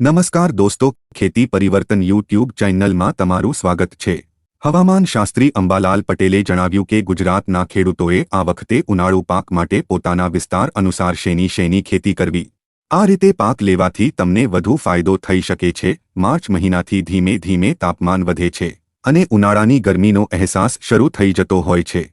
નમસ્કાર દોસ્તો, ખેતી પરિવર્તન યુટ્યુબ ચેનલમાં તમારું સ્વાગત છે. હવામાન શાસ્ત્રી અંબાલાલ પટેલે જણાવ્યું કે ગુજરાતના ખેડૂતોએ આ વખતે ઉનાળુ પાક માટે પોતાના વિસ્તાર અનુસાર શેની શેની ખેતી કરવી. આ રીતે પાક લેવાથી તમને વધુ ફાયદો થઈ શકે છે. માર્ચ મહિનાથી ધીમે ધીમે તાપમાન વધે છે અને ઉનાળાની ગરમીનો અહેસાસ શરૂ થઈ જતો હોય છે.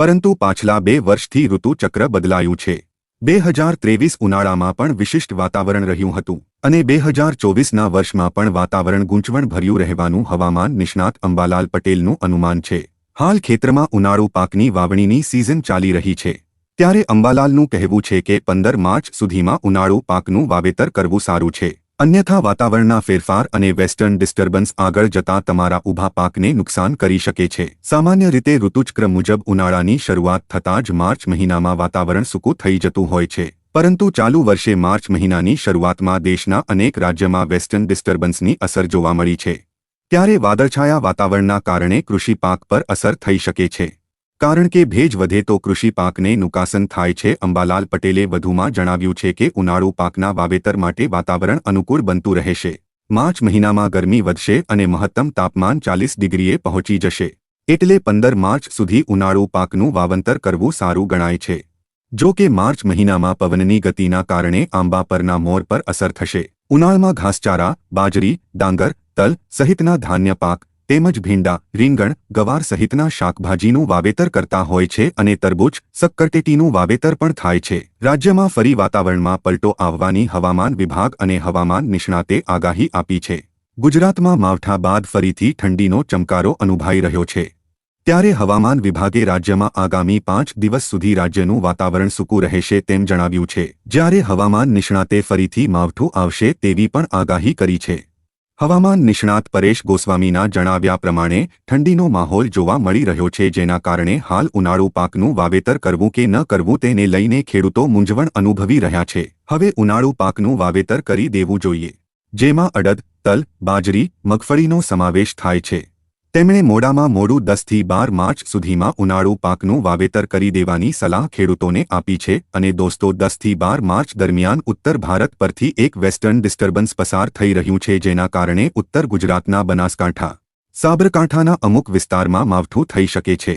પરંતુ પાછલા બે વર્ષથી ઋતુચક્ર બદલાયું છે. બે હજાર ત્રેવીસ ઉનાળામાં પણ વિશિષ્ટ વાતાવરણ રહ્યું હતું. અને બે હજાર ચોવીસના વર્ષમાં પણ વાતાવરણ ગૂંચવણભર્યું રહેવાનું હવામાન નિષ્ણાત અંબાલાલ પટેલનું અનુમાન છે. હાલ ખેતરમાં ઉનાળુ પાકની વાવણીની સિઝન ચાલી રહી છે. ત્યારે અંબાલાલનું કહેવું છે કે પંદર માર્ચ સુધીમાં ઉનાળુ પાકનું વાવેતર કરવું સારું છે. અન્યથા વાતાવરણના ફેરફાર અને વેસ્ટર્ન ડિસ્ટર્બન્સ આગળ જતા તમારા ઊભા પાકને નુકસાન કરી શકે છે. સામાન્ય રીતે ઋતુચક્ર મુજબ ઉનાળાની શરૂઆત થતાં જ માર્ચ મહિનામાં વાતાવરણ સૂકું થઈ જતું હોય છે. પરંતુ ચાલુ વર્ષે માર્ચ મહિનાની શરૂઆતમાં દેશના અનેક રાજ્યમાં વેસ્ટર્ન ડિસ્ટર્બન્સની અસર જોવા મળી છે. ત્યારે વાદળછાયા વાતાવરણના કારણે કૃષિ પાક પર અસર થઈ શકે છે. કારણ કે ભેજ વધે તો કૃષિ પાકને નુકાસન થાય છે. અંબાલાલ પટેલે વધુમાં જણાવ્યું છે કે ઉનાળુ પાકના વાવેતર માટે વાતાવરણ અનુકૂળ બનતું રહેશે. માર્ચ મહિનામાં ગરમી વધશે અને મહત્તમ તાપમાન ચાલીસ ડિગ્રીએ પહોંચી જશે. એટલે પંદર માર્ચ સુધી ઉનાળુ પાકનું વાવંતર કરવું સારું ગણાય છે. જો કે માર્ચ મહિનામાં પવનની ગતિના કારણે આંબા પરના મોર પર અસર થશે. ઉનાળમાં ઘાસચારા, બાજરી, ડાંગર, તલ સહિતના ધાન્ય પાક તેમજ ભીંડા, રીંગણ, ગવાર સહિતના શાકભાજીનું વાવેતર કરતા હોય છે અને તરબૂચ સક્કરટેટીનું વાવેતર પણ થાય છે. રાજ્યમાં ફરી વાતાવરણમાં પલટો આવવાની હવામાન વિભાગ અને હવામાન નિષ્ણાતે આગાહી આપી છે. ગુજરાતમાં માવઠા બાદ ફરીથી ઠંડીનો ચમકારો અનુભવાઈ રહ્યો છે. ત્યારે હવામાન વિભાગે રાજ્યમાં આગામી પાંચ દિવસ સુધી રાજ્યનું વાતાવરણ સૂકું રહેશે તેમ જણાવ્યું છે. જ્યારે હવામાન નિષ્ણાતે ફરીથી માવઠું આવશે તેવી પણ આગાહી કરી છે. હવામાન નિષ્ણાત પરેશ ગોસ્વામીના જણાવ્યા પ્રમાણે, ઠંડીનો માહોલ જોવા મળી રહ્યો છે જેના કારણે હાલ ઉનાળુ પાકનું વાવેતર કરવું કે ન કરવું તેને લઈને ખેડૂતો મૂંઝવણ અનુભવી રહ્યા છે. હવે ઉનાળુ પાકનું વાવેતર કરી દેવું જોઈએ. જેમાં અડદ, તલ, બાજરી, મગફળીનો સમાવેશ થાય છે. તેમણે મોડામાં મોડું દસથી બાર માર્ચ સુધીમાં ઉનાળુ પાકનું વાવેતર કરી દેવાની સલાહ ખેડૂતોને આપી છે અને દોસ્તો દસથી બાર માર્ચ દરમિયાન ઉત્તર ભારત પરથી એક વેસ્ટર્ન ડિસ્ટર્બન્સ પસાર થઈ રહ્યું છે જેના કારણે ઉત્તર ગુજરાતના બનાસકાંઠા, સાબરકાંઠાના અમુક વિસ્તારમાં માવઠું થઈ શકે છે.